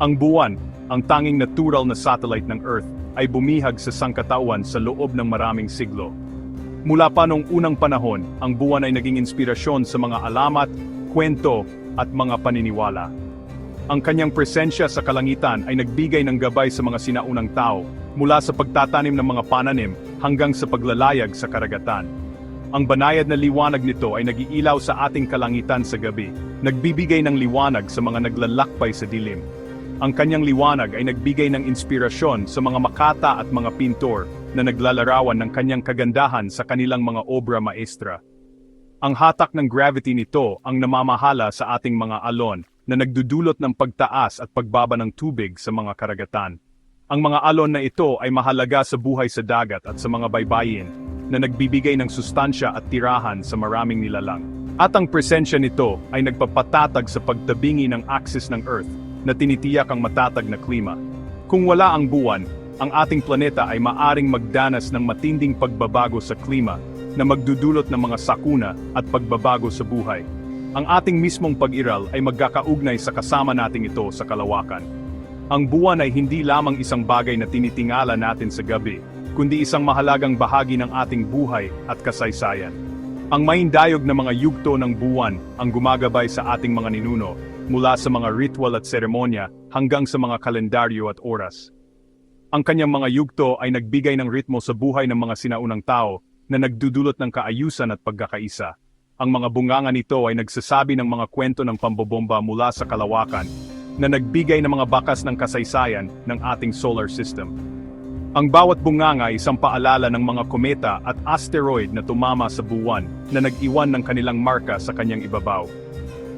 Ang buwan, ang tanging natural na satellite ng Earth, ay bumihag sa sangkatauhan sa loob ng maraming siglo. Mula pa noong unang panahon, ang buwan ay naging inspirasyon sa mga alamat, kwento, at mga paniniwala. Ang kanyang presensya sa kalangitan ay nagbigay ng gabay sa mga sinaunang tao, mula sa pagtatanim ng mga pananim hanggang sa paglalayag sa karagatan. Ang banayad na liwanag nito ay nagiilaw sa ating kalangitan sa gabi, nagbibigay ng liwanag sa mga naglalakbay sa dilim. Ang kanyang liwanag ay nagbigay ng inspirasyon sa mga makata at mga pintor na naglalarawan ng kanyang kagandahan sa kanilang mga obra maestra. Ang hatak ng gravity nito ang namamahala sa ating mga alon na nagdudulot ng pagtaas at pagbaba ng tubig sa mga karagatan. Ang mga alon na ito ay mahalaga sa buhay sa dagat at sa mga baybayin na nagbibigay ng sustansya at tirahan sa maraming nilalang. At ang presensya nito ay nagpapatatag sa pagtabingi ng axis ng Earth na tinitiyak ang matatag na klima. Kung wala ang buwan, ang ating planeta ay maaring magdanas ng matinding pagbabago sa klima na magdudulot ng mga sakuna at pagbabago sa buhay. Ang ating mismong pag-iral ay magkakaugnay sa kasama nating ito sa kalawakan. Ang buwan ay hindi lamang isang bagay na tinitingala natin sa gabi, kundi isang mahalagang bahagi ng ating buhay at kasaysayan. Ang maindayog na mga yugto ng buwan ang gumagabay sa ating mga ninuno, mula sa mga ritual at seremonya hanggang sa mga kalendaryo at oras. Ang kanyang mga yugto ay nagbigay ng ritmo sa buhay ng mga sinaunang tao na nagdudulot ng kaayusan at pagkakaisa. Ang mga bunganga nito ay nagsasabi ng mga kwento ng pambobomba mula sa kalawakan na nagbigay ng mga bakas ng kasaysayan ng ating solar system. Ang bawat bunganga ay isang paalala ng mga kometa at asteroid na tumama sa buwan na nag-iwan ng kanilang marka sa kanyang ibabaw.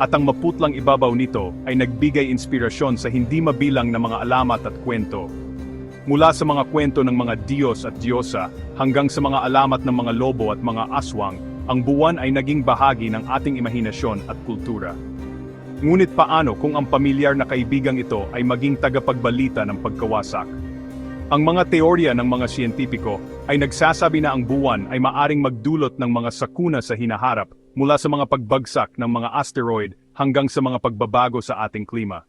At ang maputlang ibabaw nito ay nagbigay inspirasyon sa hindi mabilang na mga alamat at kwento. Mula sa mga kwento ng mga Diyos at Diyosa hanggang sa mga alamat ng mga lobo at mga aswang, ang buwan ay naging bahagi ng ating imahinasyon at kultura. Ngunit paano kung ang pamilyar na kaibigang ito ay maging tagapagbalita ng pagkawasak? Ang mga teorya ng mga siyentipiko ay nagsasabi na ang buwan ay maaring magdulot ng mga sakuna sa hinaharap mula sa mga pagbagsak ng mga asteroid hanggang sa mga pagbabago sa ating klima.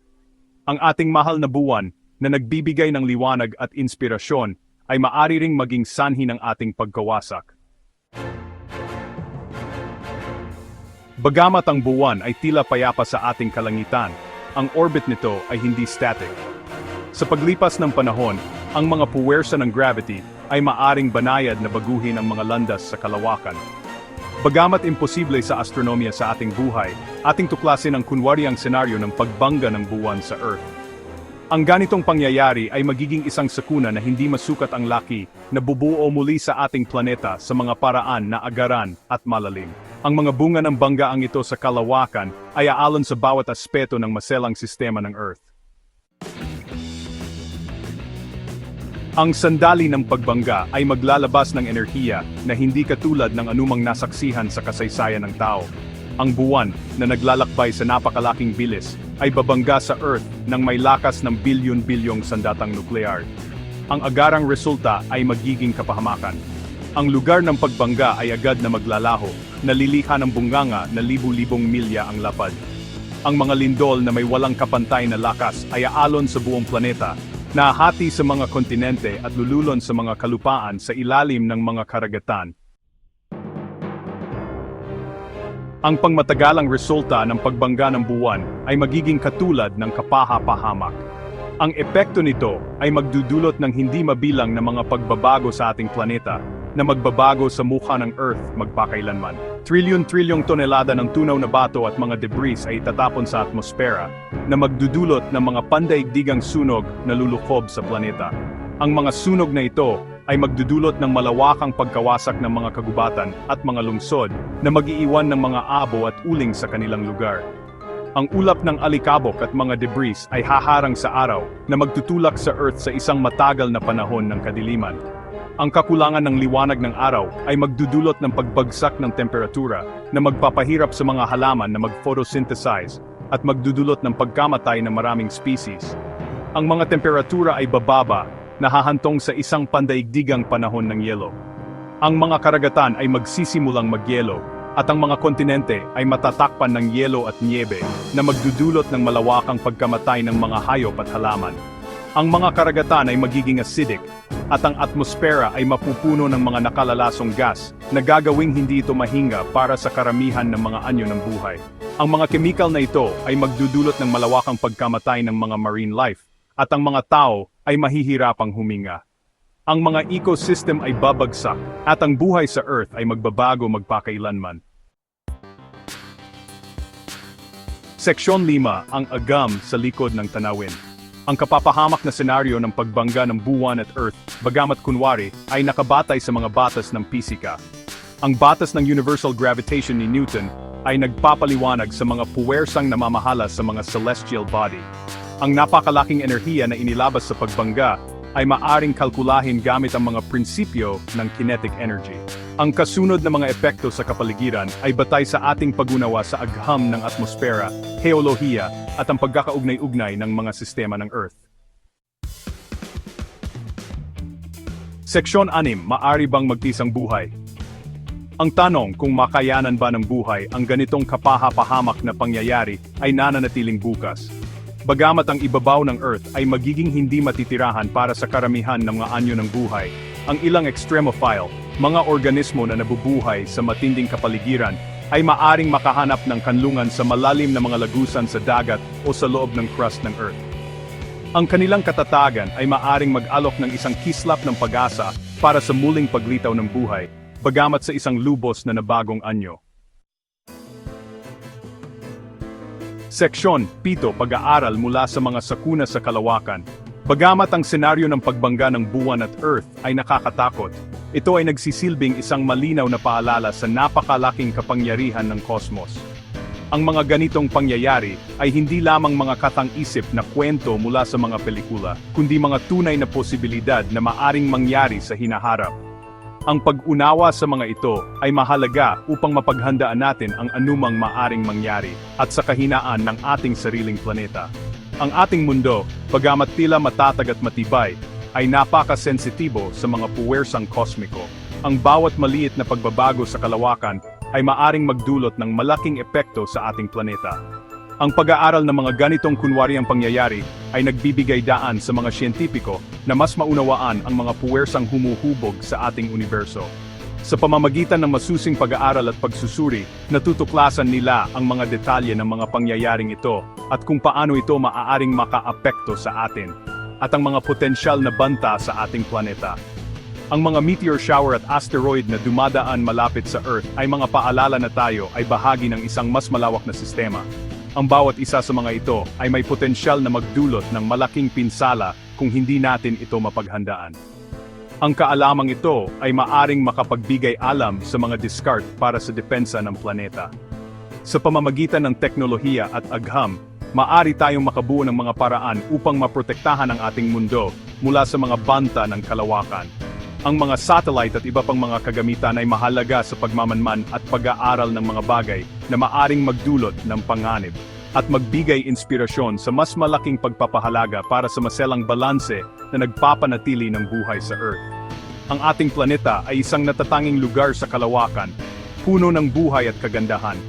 Ang ating mahal na buwan na nagbibigay ng liwanag at inspirasyon ay maari ring maging sanhi ng ating pagkawasak. Bagamat ang buwan ay tila payapa sa ating kalangitan, ang orbit nito ay hindi static. Sa paglipas ng panahon, ang mga puwersa ng gravity ay maaring banayad na baguhin ang mga landas sa kalawakan. Bagamat imposible sa astronomiya sa ating buhay, ating tuklasin ang kunwariang senaryo ng pagbangga ng buwan sa Earth. Ang ganitong pangyayari ay magiging isang sakuna na hindi masukat ang laki na bubuo muli sa ating planeta sa mga paraan na agaran at malalim. Ang mga bunga ng banggaang ito sa kalawakan ay aalon sa bawat aspeto ng maselang sistema ng Earth. Ang sandali ng pagbangga ay maglalabas ng enerhiya na hindi katulad ng anumang nasaksihan sa kasaysayan ng tao. Ang buwan na naglalakbay sa napakalaking bilis ay babangga sa Earth ng may lakas ng bilyon-bilyong sandatang nuklear. Ang agarang resulta ay magiging kapahamakan. Ang lugar ng pagbangga ay agad na maglalaho, nalilikha ng bunganga na libu-libong milya ang lapad. Ang mga lindol na may walang kapantay na lakas ay aalon sa buong planeta, nahati sa mga kontinente at lululon sa mga kalupaan sa ilalim ng mga karagatan. Ang pangmatagalang resulta ng pagbangga ng buwan ay magiging katulad ng kapaha-pahamak. Ang epekto nito ay magdudulot ng hindi mabilang na mga pagbabago sa ating planeta na magbabago sa mukha ng Earth magpakailanman. Trilyon-trilyong tonelada ng tunaw na bato at mga debris ay itatapon sa atmosfera na magdudulot ng mga pandaigdigang sunog na lulukob sa planeta. Ang mga sunog na ito ay magdudulot ng malawakang pagkawasak ng mga kagubatan at mga lungsod na magiiwan ng mga abo at uling sa kanilang lugar. Ang ulap ng alikabok at mga debris ay haharang sa araw na magtutulak sa Earth sa isang matagal na panahon ng kadiliman. Ang kakulangan ng liwanag ng araw ay magdudulot ng pagbagsak ng temperatura na magpapahirap sa mga halaman na mag-photosynthesize at magdudulot ng pagkamatay ng maraming species. Ang mga temperatura ay bababa nahahantong sa isang pandaigdigang panahon ng yelo. Ang mga karagatan ay magsisimulang magyelo at ang mga kontinente ay matatakpan ng yelo at niebe na magdudulot ng malawakang pagkamatay ng mga hayop at halaman. Ang mga karagatan ay magiging acidic, at ang atmosfera ay mapupuno ng mga nakalalasong gas na gagawing hindi ito mahinga para sa karamihan ng mga anyo ng buhay. Ang mga chemical na ito ay magdudulot ng malawakang pagkamatay ng mga marine life, at ang mga tao ay mahihirapang huminga. Ang mga ecosystem ay babagsak, at ang buhay sa Earth ay magbabago magpakailanman. Seksyon 5, ang agam sa likod ng tanawin. Ang kapapahamak na senaryo ng pagbangga ng buwan at Earth, bagamat kunwari, ay nakabatay sa mga batas ng pisika. Ang batas ng universal gravitation ni Newton ay nagpapaliwanag sa mga puwersang namamahala sa mga celestial body. Ang napakalaking enerhiya na inilabas sa pagbangga ay maaring kalkulahin gamit ang mga prinsipyo ng kinetic energy. Ang kasunod na mga epekto sa kapaligiran ay batay sa ating pagunawa sa agham ng atmosfera, heolohiya, at ang pagkakaugnay-ugnay ng mga sistema ng Earth. Seksyon 6, maari bang magtisang buhay? Ang tanong kung makayanan ba ng buhay ang ganitong kapahapahamak na pangyayari ay nananatiling bukas. Bagamat ang ibabaw ng Earth ay magiging hindi matitirahan para sa karamihan ng mga anyo ng buhay, ang ilang extremophile, mga organismo na nabubuhay sa matinding kapaligiran, ay maaring makahanap ng kanlungan sa malalim na mga lagusan sa dagat o sa loob ng crust ng Earth. Ang kanilang katatagan ay maaring mag-alok ng isang kislap ng pag-asa para sa muling paglitaw ng buhay, bagamat sa isang lubos na nabagong anyo. Seksyon 7 Pag-aaral mula sa mga sakuna sa kalawakan. Bagamat ang senaryo ng pagbangga ng buwan at Earth ay nakakatakot, ito ay nagsisilbing isang malinaw na paalala sa napakalaking kapangyarihan ng kosmos. Ang mga ganitong pangyayari ay hindi lamang mga katang-isip na kwento mula sa mga pelikula, kundi mga tunay na posibilidad na maaring mangyari sa hinaharap. Ang pag-unawa sa mga ito ay mahalaga upang mapaghandaan natin ang anumang maaring mangyari at sa kahinaan ng ating sariling planeta. Ang ating mundo, bagamat tila matatag at matibay, ay napakasensitibo sa mga puwersang kosmiko. Ang bawat maliit na pagbabago sa kalawakan ay maaring magdulot ng malaking epekto sa ating planeta. Ang pag-aaral ng mga ganitong kunwariang pangyayari ay nagbibigay daan sa mga siyentipiko na mas maunawaan ang mga puwersang humuhubog sa ating universo. Sa pamamagitan ng masusing pag-aaral at pagsusuri, natutuklasan nila ang mga detalye ng mga pangyayaring ito at kung paano ito maaaring makaapekto sa atin at ang mga potensyal na banta sa ating planeta. Ang mga meteor shower at asteroid na dumadaan malapit sa Earth ay mga paalala na tayo ay bahagi ng isang mas malawak na sistema. Ang bawat isa sa mga ito ay may potensyal na magdulot ng malaking pinsala kung hindi natin ito mapaghandaan. Ang kaalamang ito ay maaring makapagbigay alam sa mga discard para sa depensa ng planeta. Sa pamamagitan ng teknolohiya at agham, maari tayong makabuo ng mga paraan upang maprotektahan ang ating mundo mula sa mga banta ng kalawakan. Ang mga satellite at iba pang mga kagamitan ay mahalaga sa pagmamanman at pag-aaral ng mga bagay na maaring magdulot ng panganib at magbigay inspirasyon sa mas malaking pagpapahalaga para sa maselang balanse na nagpapanatili ng buhay sa Earth. Ang ating planeta ay isang natatanging lugar sa kalawakan, puno ng buhay at kagandahan.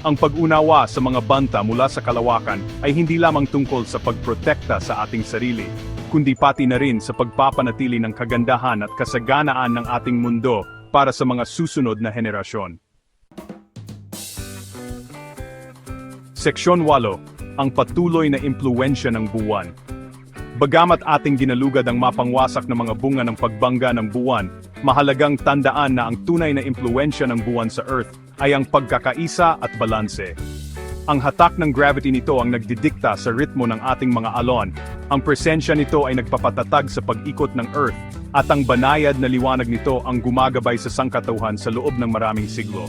Ang pag-unawa sa mga banta mula sa kalawakan ay hindi lamang tungkol sa pagprotekta sa ating sarili, kundi pati na rin sa pagpapanatili ng kagandahan at kasaganaan ng ating mundo para sa mga susunod na henerasyon. Seksyon 8, ang patuloy na impluensya ng buwan. Bagamat ating ginalugad ang mapangwasak ng mga bunga ng pagbangga ng buwan, mahalagang tandaan na ang tunay na impluensya ng buwan sa Earth ay ang pagkakaisa at balanse. Ang hatak ng gravity nito ang nagdidikta sa ritmo ng ating mga alon. Ang presensya nito ay nagpapatatag sa pag-ikot ng Earth, at ang banayad na liwanag nito ang gumagabay sa sangkatauhan sa loob ng maraming siglo.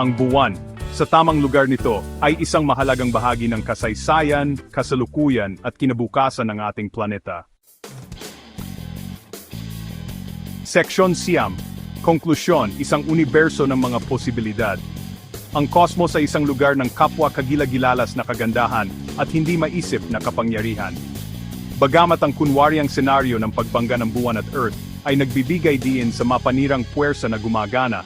Ang buwan, sa tamang lugar nito, ay isang mahalagang bahagi ng kasaysayan, kasalukuyan at kinabukasan ng ating planeta. Seksyon Siyam, Konklusyon, isang universo ng mga posibilidad. Ang kosmos ay isang lugar ng kapwa kagilagilalas na kagandahan at hindi maisip na kapangyarihan. Bagamat ang kunwaryang senaryo ng pagbangga ng buwan at Earth ay nagbibigay diin sa mapanirang puwersa na gumagana,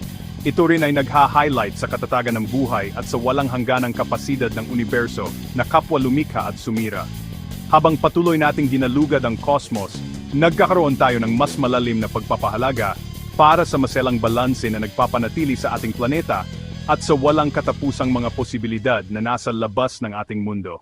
Ito rin ay nagha-highlight sa katatagan ng buhay at sa walang hangganang kapasidad ng universo na kapwa lumikha at sumira. Habang patuloy nating dinalugad ang cosmos, nagkakaroon tayo ng mas malalim na pagpapahalaga para sa maselang balanse na nagpapanatili sa ating planeta at sa walang katapusang mga posibilidad na nasa labas ng ating mundo.